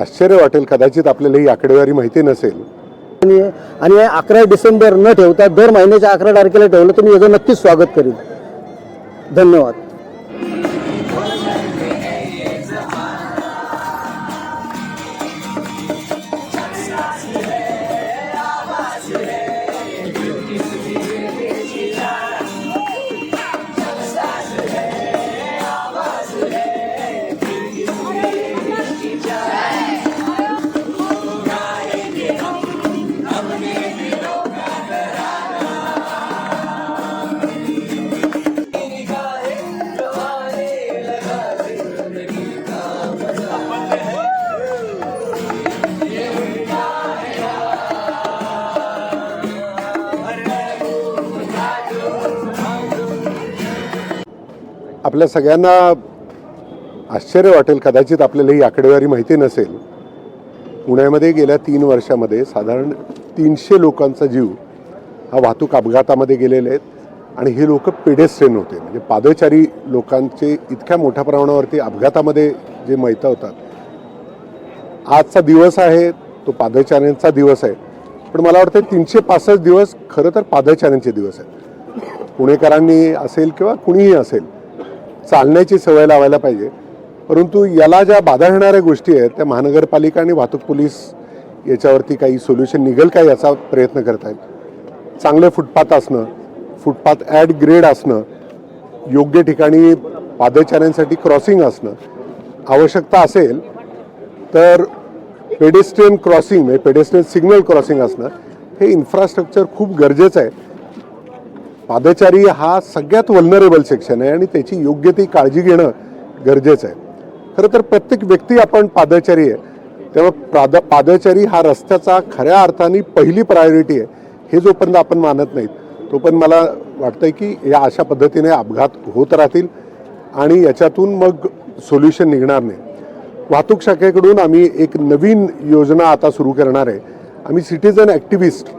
आश्चर्य वाटेल कदाचित आपल्याला ही आकडेवारी माहिती नसेल. आणि आणि अकरा डिसेंबर न ठेवता दर महिन्याच्या अकरा तारखेला ठेवलं तर मी याचं नक्कीच स्वागत करीन. धन्यवाद. आपल्या सगळ्यांना आश्चर्य वाटेल कदाचित आपल्याला ही आकडेवारी माहिती नसेल. पुण्यामध्ये गेल्या तीन वर्षामध्ये साधारण तीनशे लोकांचा जीव हा वाहतूक अपघातामध्ये गेलेले आहेत. आणि हे लोक पेडेस्ट्रेन होते. म्हणजे पादचारी लोकांचे इतक्या मोठ्या प्रमाणावरती अपघातामध्ये जे मैता होतात. आजचा दिवस आहे तो पादचाऱ्यांचा दिवस आहे. पण मला वाटतं तीनशे पासष्ट दिवस खरं तर पादचाऱ्यांचे दिवस आहेत. पुणेकरांनी असेल किंवा कुणीही असेल चालण्याची सवय लावायला पाहिजे. परंतु याला ज्या बाधा येणाऱ्या गोष्टी आहेत त्या महानगरपालिका आणि वाहतूक पोलीस याच्यावरती काही सोल्युशन निघेल का याचा प्रयत्न करत आहेत. चांगलं फुटपाथ असणं फुटपाथ ॲड ग्रेड असणं योग्य ठिकाणी पादचाऱ्यांसाठी क्रॉसिंग असणं आवश्यकता असेल तर पेडेस्ट्रियन क्रॉसिंग म्हणजे पेडेस्ट्रियन सिग्नल क्रॉसिंग असणं हे इन्फ्रास्ट्रक्चर खूप गरजेचं आहे. पादचारी हा सगळ्यात वल्नरेबल सेक्शन आहे आणि त्याची योग्य ती काळजी घेणं गरजेचं आहे. खरं तर प्रत्येक व्यक्ती आपण पादचारी आहे. तेव्हा पाद पादचारी हा रस्त्याचा खऱ्या अर्थाने पहिली प्रायोरिटी आहे. हे जोपर्यंत आपण मानत नाहीत तो पण मला वाटतंय की या अशा पद्धतीने अपघात होत राहतील आणि याच्यातून मग सोल्युशन निघणार नाही. वाहतूक शाखेकडून आम्ही एक नवीन योजना आता सुरू करणार आहे. आम्ही सिटीजन ॲक्टिव्हिस्ट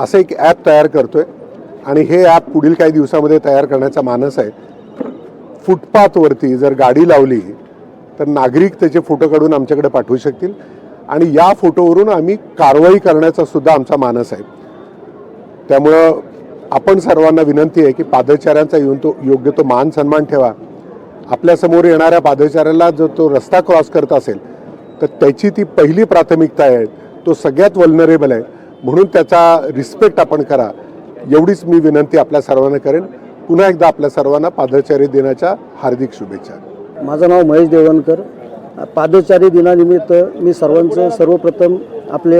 असं एक ॲप तयार करतो आहे आणि हे ॲप पुढील काही दिवसामध्ये तयार करण्याचा मानस आहे. फुटपाथवरती जर गाडी लावली तर नागरिक त्याचे फोटो काढून आमच्याकडे पाठवू शकतील. आणि या फोटोवरून आम्ही कारवाई करण्याचा सुद्धा आमचा मानस आहे. त्यामुळं आपण सर्वांना विनंती आहे की पादचाऱ्यांचा येऊन तो योग्य तो मान सन्मान ठेवा. आपल्यासमोर येणाऱ्या पादचाऱ्याला जर तो रस्ता क्रॉस करत असेल तर त्याची ती पहिली प्राथमिकता आहे. तो सगळ्यात वल्नरेबल आहे. म्हणून त्याचा रिस्पेक्ट आपण करा. एवढीच मी विनंती आपल्या सर्वांना करेन. पुन्हा एकदा आपल्या सर्वांना पादचारी दिनाच्या हार्दिक शुभेच्छा. माझं नाव महेश देवणकर पादचारी दिनानिमित्त मी सर्वांचं सर्वप्रथम आपले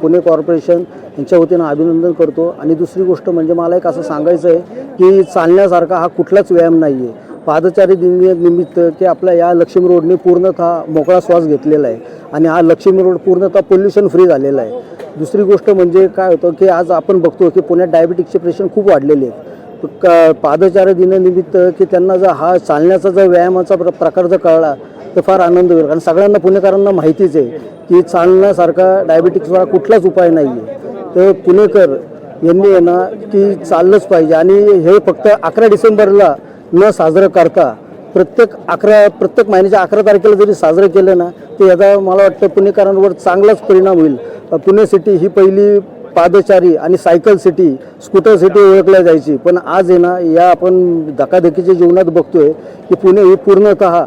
पुणे कॉर्पोरेशन यांच्या वतीनं अभिनंदन करतो. आणि दुसरी गोष्ट म्हणजे मला एक असं सांगायचं आहे की चालण्यासारखा हा कुठलाच व्यायाम नाही आहे पादचारी दिनानिमित्त की आपल्या या लक्ष्मी रोडने पूर्णतः मोकळा श्वास घेतलेला आहे. आणि हा लक्ष्मी रोड पूर्णतः पोल्युशन फ्री झालेला आहे. दुसरी गोष्ट म्हणजे काय होतं की आज आपण बघतो की पुण्यात डायबिटिक्सचे पेशंट खूप वाढलेले आहेत. क पादचारी दिनानिमित्त की त्यांना जर हा चालण्याचा जर व्यायामाचा प्र प्रकार जर कळला तर फार आनंद होईल. कारण सगळ्यांना पुणेकरांना माहितीच आहे की चालण्यासारखा डायबिटिक्सवर कुठलाच उपाय नाही आहे तर पुणेकर यांनी आहे ना की चाललंच पाहिजे. आणि हे फक्त अकरा डिसेंबरला न साजरं करता प्रत्येक अकरा प्रत्येक महिन्याच्या अकरा तारखेला जरी साजरं केलं ना तर याचा मला वाटतं पुणेकरांवर चांगलाच परिणाम होईल. पुणे सिटी ही पहिली पादचारी आणि सायकल सिटी स्कूटर सिटी ओळखल्या जायची. पण आज आहे ना या आपण धकाधकीच्या जीवनात बघतोय की पुणे ही पूर्णतः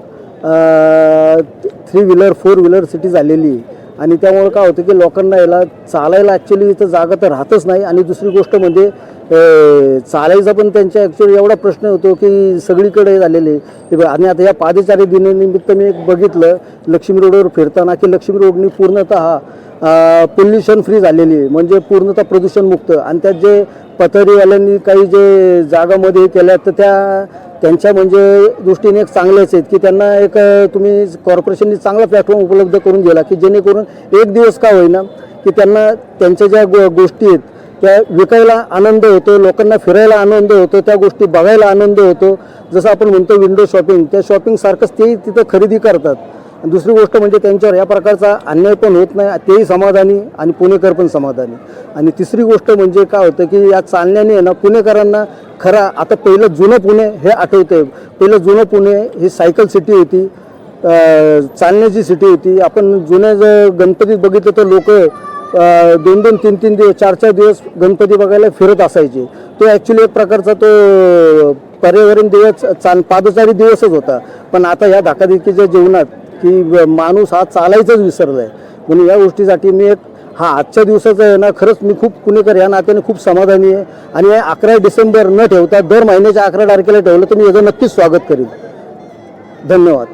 three wheeler four wheeler city झालेली आहे. आणि त्यामुळे काय होतं की लोकांना याला चालायला ॲक्च्युली इथं जागा तर राहतच नाही. आणि दुसरी गोष्ट म्हणजे चालायचा पण त्यांच्या ॲक्च्युली एवढा प्रश्न होतो की सगळीकडे झालेले. हे बघ, आणि आता या पादचारी दिनानिमित्त मी एक बघितलं लक्ष्मी रोडवर फिरताना की लक्ष्मी रोडनी पूर्णतः पोल्युशन फ्री झालेली आहे. म्हणजे पूर्णतः प्रदूषणमुक्त. आणि त्यात जे पथरीवाल्यांनी काही जे जागामध्ये केल्या तर त्या त्यांच्या म्हणजे दृष्टीने एक चांगल्याच आहेत. की त्यांना एक तुम्ही कॉर्पोरेशननी चांगला प्लॅटफॉर्म उपलब्ध करून दिला की जेणेकरून एक दिवस का होईना की त्यांना त्यांच्या ज्या गो गोष्टी आहेत त्या विकायला आनंद होतो लोकांना फिरायला आनंद होतो त्या गोष्टी बघायला आनंद होतो. जसं आपण म्हणतो विंडो शॉपिंग त्या शॉपिंगसारखंच तेही तिथं खरेदी करतात. आणि दुसरी गोष्ट म्हणजे त्यांच्यावर या प्रकारचा अन्याय पण होत नाही तेही समाधानी आणि पुणेकर पण समाधानी. आणि तिसरी गोष्ट म्हणजे काय होतं की या चालण्याने आहे ना पुणेकरांना खरा आता पहिलं जुनं पुणे हे आठवतंय. पहिलं जुनं पुणे ही सायकल सिटी होती. चालण्याची सिटी होती. आपण जुन्या ज- गणपतीत बघितलं तर लोक दोन दोन तीन तीन दिवस चार चार दिवस गणपती बघायला फिरत असायचे. तो ॲक्च्युली एक प्रकारचा तो पर्यावरण दिवस चाल पादचारी दिवसच होता. पण आता ह्या धकाधकीच्या जीवनात की माणूस हा चालायचंच विसरला आहे म्हणून या गोष्टीसाठी मी एक हा आजच्या दिवसाचा आहे ना खरंच मी खूप पुणेकर या नात्याने खूप समाधानी आहे. आणि या अकरा डिसेंबर न ठेवता दर महिन्याच्या अकरा तारखेला ठेवलं तर मी याचं नक्कीच स्वागत करीन. धन्यवाद.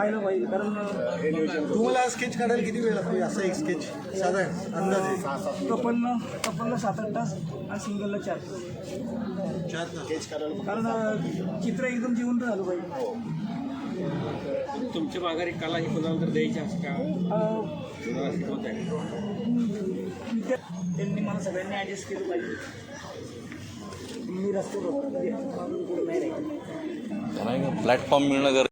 पाहिलं पाहिजे कारण तुम्हाला स्केच काढायला किती वेळ लागतो? असा एक स्केच साधारण अंदाजे कपलनं कपलला सात आठ तास आणि सिंगलला चार चार तास. स्केच काढायला कारण चित्र एकदम जिवंत झालं पाहिजे. तुमची माघारी कला ही कोणाला तर द्यायची असं का? त्यांनी मला सगळ्यांनी ॲडजस्ट केलं पाहिजे. मी त्यांना प्लॅटफॉर्म मिळणं गरजेचं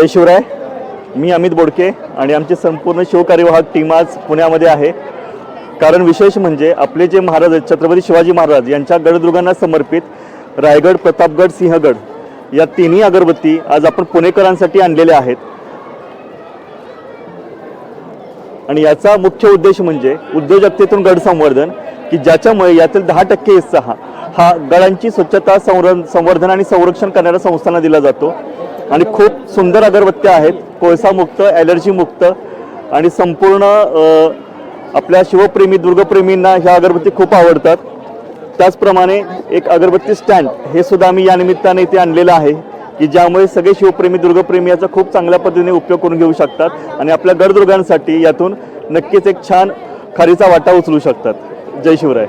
जय शिवराय. मी अमित बोडके आणि आमची संपूर्ण शिवकार्यवाहक टीम आज पुण्यामध्ये आहे. कारण विशेष म्हणजे आपले जे महाराज आहेत छत्रपती शिवाजी महाराज यांच्या गडदुर्गांना समर्पित रायगड प्रतापगड सिंहगड या तिन्ही अगरबत्ती आज आपण पुणेकरांसाठी आणलेल्या आहेत. आणि याचा मुख्य उद्देश म्हणजे उद्योजकतेतून गड संवर्धन की ज्याच्यामुळे यातील दहा टक्के हिस्सा हा हा गडांची स्वच्छता संवर संवर्धन आणि संरक्षण करणाऱ्या संस्थांना दिला जातो. आणि खूप सुंदर अगरबत्त्या आहेत. कोळसामुक्त ॲलर्जी मुक्त आणि संपूर्ण आपल्या शिवप्रेमी दुर्गप्रेमींना ह्या अगरबत्ती खूप आवडतात. त्याचप्रमाणे एक अगरबत्ती स्टँड हे सुद्धा आम्ही या निमित्ताने इथे आणलेलं आहे की ज्यामुळे सगळे शिवप्रेमी दुर्गप्रेमी याचा खूप चांगल्या पद्धतीने उपयोग करून घेऊ शकतात आणि आपल्या गडदुर्गांसाठी यातून नक्कीच एक छान खारीचा वाटा उचलू शकतात. जय शिवराय.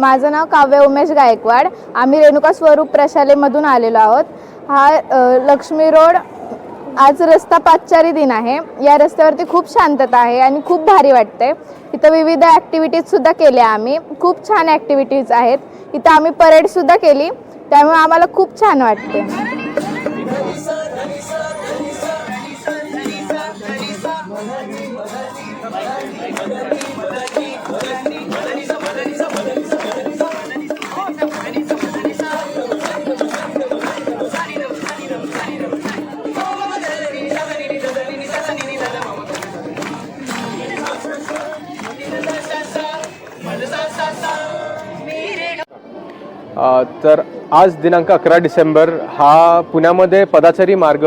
माझं नाव काव्य उमेश गायकवाड. आम्ही रेणुका स्वरूप प्रशालेमधून आलेलो आहोत. हा लक्ष्मी रोड आज रस्ता पाचचारी दिन आहे. या रस्त्यावरती खूप शांतता आहे आणि खूप भारी वाटते इथं विविध ॲक्टिव्हिटीजसुद्धा केल्या आम्ही. खूप छान ॲक्टिव्हिटीज आहेत. इथं आम्ही परेडसुद्धा केली. त्यामुळे आम्हाला खूप छान वाटते तर आज दिनांक अकरा डिसेंबर हा पुण्यामध्ये पदाचारी मार्ग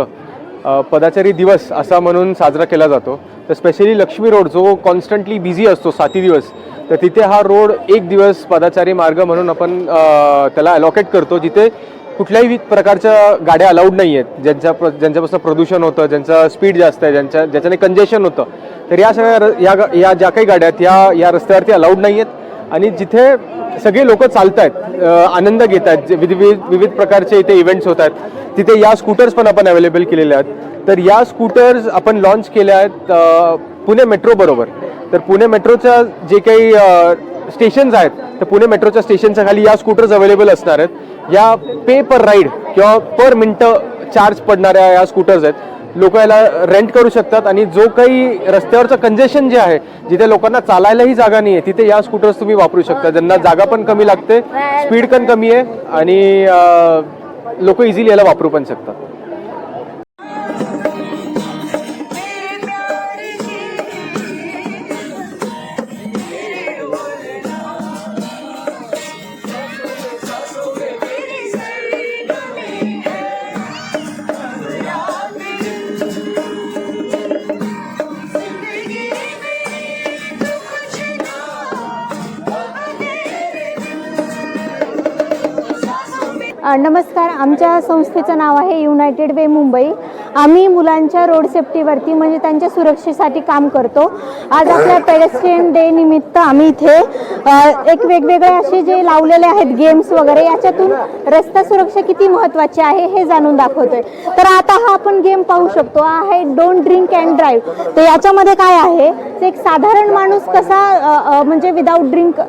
पदाचारी दिवस असा म्हणून साजरा केला जातो. तर स्पेशली लक्ष्मी रोड जो कॉन्स्टंटली बिझी असतो साती दिवस तर तिथे हा रोड एक दिवस पदाचारी मार्ग म्हणून आपण त्याला अलॉकेट करतो. जिथे कुठल्याही प्रकारच्या गाड्या अलाउड नाही आहेत ज्यांच्या ज्यांच्यापासून प्रदूषण होतं ज्यांचं स्पीड जास्त आहे ज्यांच्या ज्याच्याने कंजेशन होतं. तर या सगळ्या र- या गा- या ज्या काही गाड्या आहेत या या रस्त्यावरती अलाउड नाही आहेत आणि जिथे सगळे लोक चालत आहेत आनंद घेत आहेत जे विविध विविध प्रकारचे इथे इव्हेंट्स होत आहेत तिथे या स्कूटर्स पण आपण अवेलेबल केलेल्या आहेत. तर या स्कूटर्स आपण लॉन्च केल्या आहेत पुणे मेट्रो बरोबर. तर पुणे मेट्रोच्या जे काही स्टेशन्स आहेत तर पुणे मेट्रोच्या स्टेशनच्या खाली या स्कूटर्स अवेलेबल असणार आहेत. या पे पर राईड किंवा पर मिनटं चार्ज पडणाऱ्या या स्कूटर्स आहेत लोक याला रेंट करू शकतात आणि जो काही रस्त्यावरचं कंजेशन जे आहे जिथे लोकांना चालायलाही जागा नाही आहे तिथे या स्कूटर्स तुम्ही वापरू शकता. ज्यांना जागा पण कमी लागते स्पीड पण कमी आहे आणि लोक इझिली याला वापरू पण शकतात. नमस्कार आमच्या संस्थेचं नाव आहे युनायटेड वे मुंबई आम्ही मुलांच्या रोड सेफ्टीवरती म्हणजे त्यांच्या सुरक्षेसाठी काम करतो. आज आपल्या पेडेस्ट्रियन डे निमित्त आम्ही इथे एक वेगवेगळे असे जे लावलेले आहेत गेम्स वगैरे याच्यातून रस्ता सुरक्षा किती महत्त्वाची आहे हे जाणून दाखवतोय. तर आता हा आपण गेम पाहू शकतो. हा आहे डोंट ड्रिंक अँड ड्राईव्ह तर याच्यामध्ये काय आहे? एक साधारण माणूस कसा म्हणजे विदाऊट ड्रिंक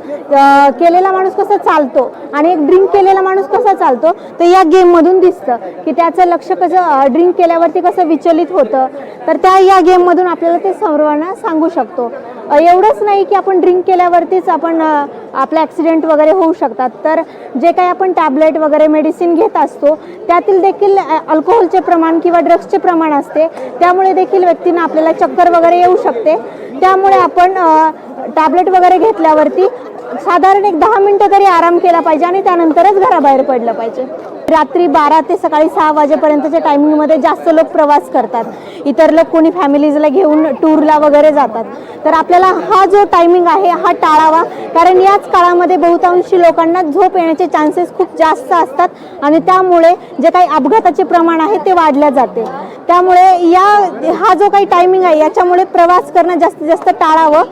केलेला माणूस कसा चालतो? आणि एक ड्रिंक केलेला माणूस कसा चालतो? तर या गेममधून दिसतं की त्याचं लक्ष कसं ड्रिंक केल्यावरती कसं विचलित होतं. तर त्या या गेममधून आपल्याला ते सर्वांना सांगू शकतो. एवढंच नाही की आपण ड्रिंक केल्यावरतीच आपण आपला आपलं ॲक्सिडेंट वगैरे होऊ शकतात. तर जे काही आपण टॅबलेट वगैरे मेडिसिन घेत असतो त्यातील देखील अल्कोहोलचे प्रमाण किंवा ड्रग्सचे प्रमाण असते. त्यामुळे देखील व्यक्तींना आपल्याला चक्कर वगैरे येऊ शकते. त्यामुळे आपण टॅबलेट वगैरे घेतल्यावरती साधारण एक दहा मिनटं तरी आराम केला पाहिजे आणि त्यानंतरच घराबाहेर पडलं पाहिजे. रात्री बारा ते सकाळी सहा वाजेपर्यंतच्या टायमिंगमध्ये जास्त लोक प्रवास करतात. इतर लोक कोणी फॅमिलीजला घेऊन टूरला वगैरे जातात. तर आपल्याला हा जो टायमिंग आहे हा टाळावा. कारण याच काळामध्ये बहुतांशी लोकांना झोप येण्याचे चान्सेस खूप जास्त असतात आणि त्यामुळे जे काही अपघाताचे प्रमाण आहे ते वाढल्या जाते. त्यामुळे या हा जो काही टायमिंग आहे याच्यामुळे प्रवास करणं जास्तीत जास्त टाळावं.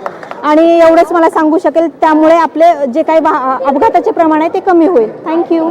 आणि एवढंच मला सांगू शकेल त्यामुळे आपले जे काही वा- अपघाताचे प्रमाण आहे ते कमी होईल. थँक्यू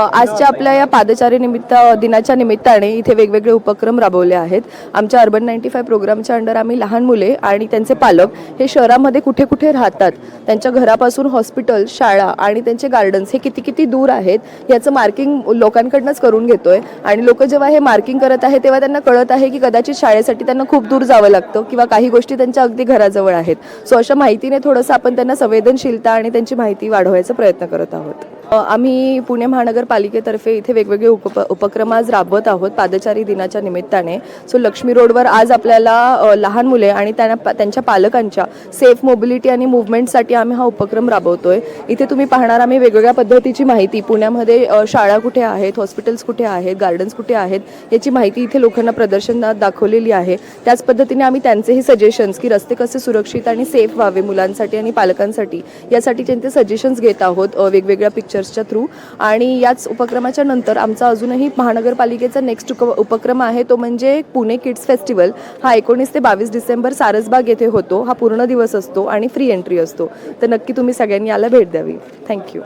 आजच्या आपल्या या पादचारी निमित्त दिनाच्या निमित्ताने इथे वेगवेगळे उपक्रम राबवले आहेत. आमच्या अर्बन नाईन्टी फाय प्रोग्रामच्या अंडर आम्ही लहान मुले आणि त्यांचे पालक हे शहरामध्ये कुठे कुठे राहतात त्यांच्या घरापासून हॉस्पिटल शाळा आणि त्यांचे गार्डन्स हे किती किती दूर आहेत याचं मार्किंग लोकांकडनंच करून घेतोय. आणि लोक जेव्हा हे मार्किंग करत आहे तेव्हा त्यांना कळत आहे की कदाचित शाळेसाठी त्यांना खूप दूर जावं लागतं किंवा काही गोष्टी त्यांच्या अगदी घराजवळ आहेत. सो अशा माहितीने थोडंसं आपण त्यांना संवेदनशीलता आणि त्यांची माहिती वाढवायचा प्रयत्न करत आहोत. आम्ही पुणे महानगरपालिकेतर्फे इथे वेगवेगळे उप उपक्रम आज राबवत आहोत. पादचारी दिनाच्या निमित्ताने. सो लक्ष्मी रोडवर आज आपल्याला लहान मुले आणि त्यांना त्यांच्या पालकांच्या सेफ मोबिलिटी आणि मुवमेंटसाठी आम्ही हा उपक्रम राबवतोय. इथे तुम्ही पाहणार आम्ही वेगवेगळ्या पद्धतीची माहिती. पुण्यामध्ये शाळा कुठे आहेत? हॉस्पिटल्स कुठे आहेत? गार्डन्स कुठे आहेत? याची माहिती इथे लोकांना प्रदर्शनात दाखवलेली आहे. त्याच पद्धतीने आम्ही त्यांचेही सजेशन्स की रस्ते कसे सुरक्षित आणि सेफ व्हावे मुलांसाठी आणि पालकांसाठी यासाठी त्यांचे सजेशन्स घेत आहोत. वेगवेगळ्या पिक्चर पिक्चर्सच्या थ्रू आणि याच उपक्रमाच्या नंतर आमचा अजूनही महानगरपालिकेचा नेक्स्ट उपक्रम आहे तो म्हणजे पुणे किड्स फेस्टिवल हा एकोणीस ते बावीस डिसेंबर सारसबाग येथे होतो हा पूर्ण दिवस असतो आणि फ्री एंट्री असतो तर नक्की तुम्ही सगळ्यांनी याला भेट द्यावी थँक्यू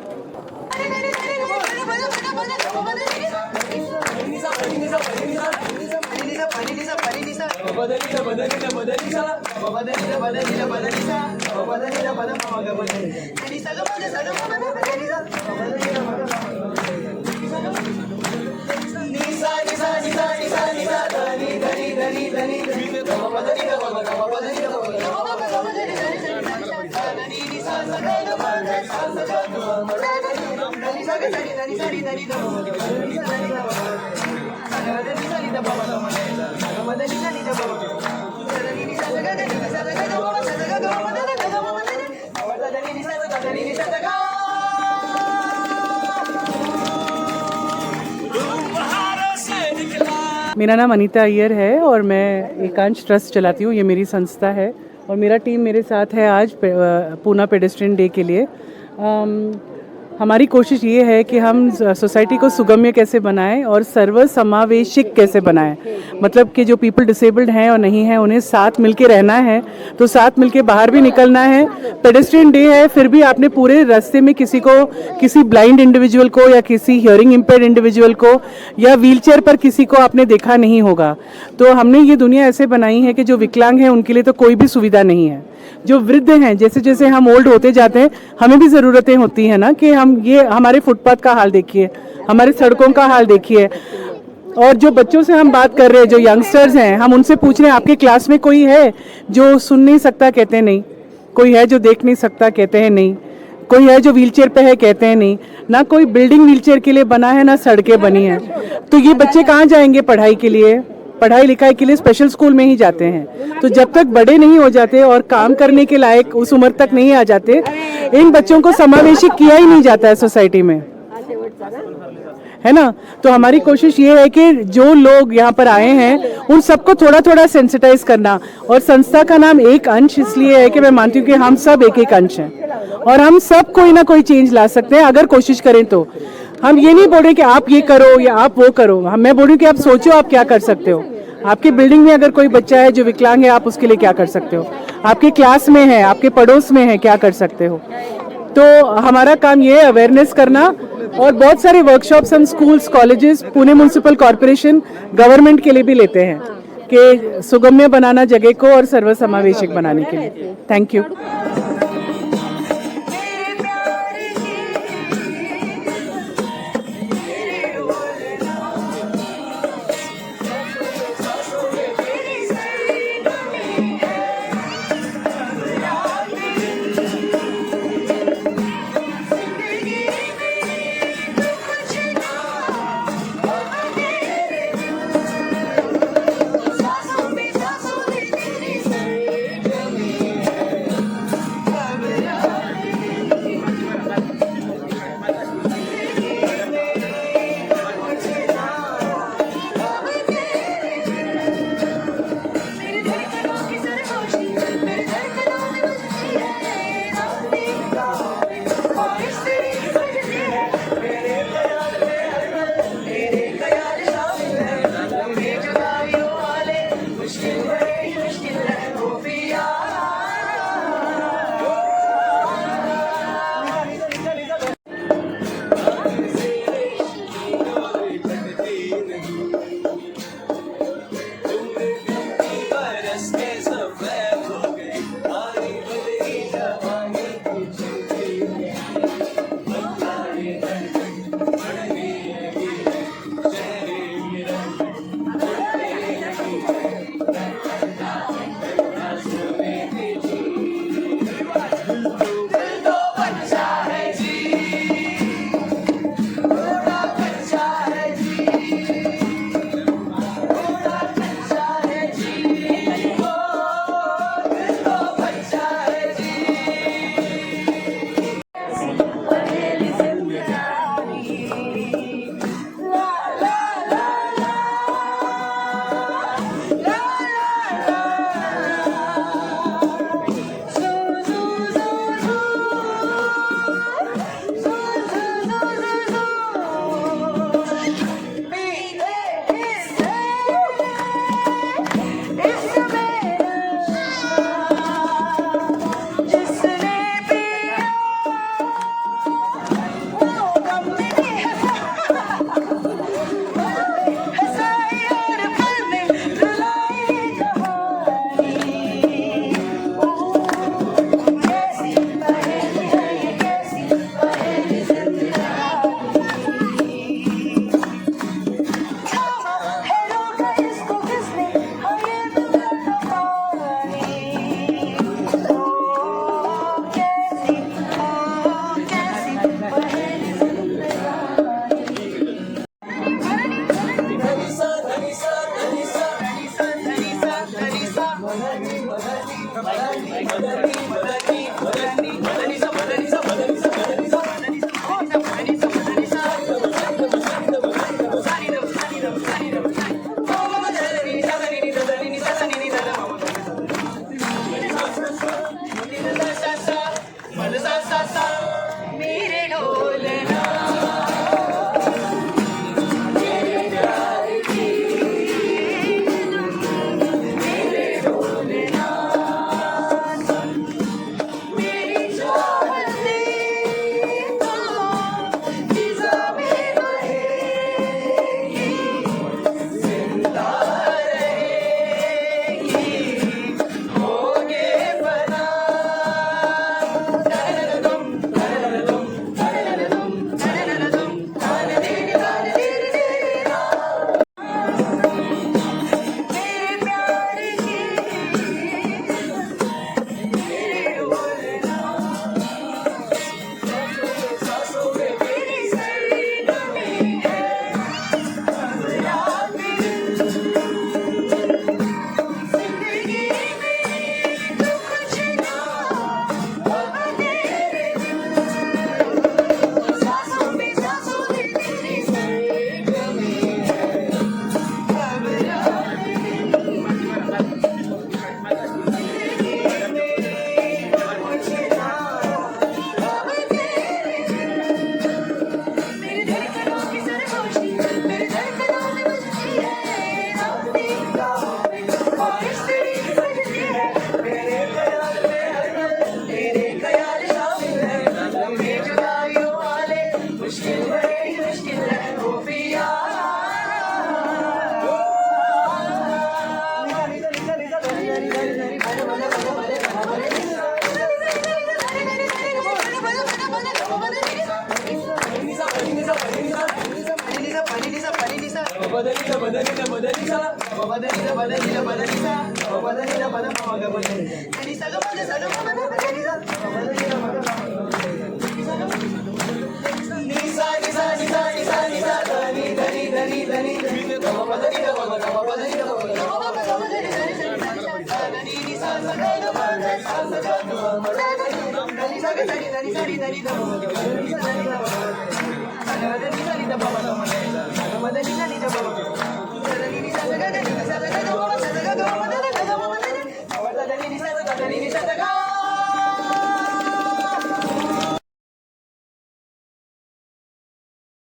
मेरा नाम अनीता अय्यर है और मैं एकांश ट्रस्ट चलाती हूँ। ये मेरी संस्था है और मेरा टीम मेरे साथ है आज पूना पेडेस्ट्रियन डे के लिए। हमारी कोशिश ये है कि हम सोसाइटी को सुगम्य कैसे बनाएँ और सर्व समावेशिक कैसे बनाएँ। मतलब कि जो पीपल डिसेबल्ड हैं और नहीं हैं, उन्हें साथ मिलके रहना है तो साथ मिलके बाहर भी निकलना है। पेडेस्ट्रियन डे है, फिर भी आपने पूरे रास्ते में किसी को, किसी ब्लाइंड इंडिविजुअल को या किसी हियरिंग इम्पेयर्ड इंडिविजुअल को या व्हीलचेयर पर किसी को आपने देखा नहीं होगा। तो हमने ये दुनिया ऐसे बनाई है कि जो विकलांग है, उनके लिए तो कोई भी सुविधा नहीं है। जो वृद्ध हैं जैसे जैसे हम ओल्ड होते जाते हैं, हमें भी ज़रूरतें होती हैं ना कि हम ये, हमारे फुटपाथ का हाल देखिए, हमारे सड़कों का हाल देखिए। और जो बच्चों से हम बात कर रहे हैं, जो यंगस्टर्स हैं, हम उनसे पूछ रहे हैं, आपके क्लास में कोई है जो सुन नहीं सकता, कहते हैं नहीं। कोई है जो देख नहीं सकता, कहते हैं नहीं। कोई है जो व्हीलचेयर पे है, कहते हैं नहीं। ना कोई बिल्डिंग व्हीलचेयर के लिए बना है, ना सड़कें बनी हैं। तो ये बच्चे कहाँ जाएँगे पढ़ाई के लिए? पढ़ाई लिखाई के लिए स्पेशल स्कूल में ही जाते हैं। तो जब तक बड़े नहीं हो जाते और काम करने के लायक उस उम्र तक नहीं आ जाते, इन बच्चों को समावेशित किया ही नहीं जाता है सोसाइटी में। है ना? तो हमारी कोशिश ये है कि जो लोग यहाँ पर आए हैं, उन सबको थोड़ा थोड़ा सेंसिटाइज करना। और संस्था का नाम एक अंश इसलिए है कि मैं मानती हूँ कि हम सब एक एक अंश हैं। और हम सब कोई ना कोई चेंज ला सकते हैं, अगर कोशिश करें तो। हम ये नहीं बोल रहे कि आप ये करो या आप वो करो। हम मैं बोल रही हूँ कि आप सोचो आप क्या कर सकते हो। आपके बिल्डिंग में अगर कोई बच्चा है जो विकलांग है, आप उसके लिए क्या कर सकते हो? आपके क्लास में है, आपके पड़ोस में है, क्या कर सकते हो? तो हमारा काम ये है अवेयरनेस करना और बहुत सारे वर्कशॉप्स हम schools colleges Pune municipal corporation government के लिए भी लेते हैं कि सुगम्य बनाना जगह को और सर्वसमावेशक बनाने के लिए। Thank you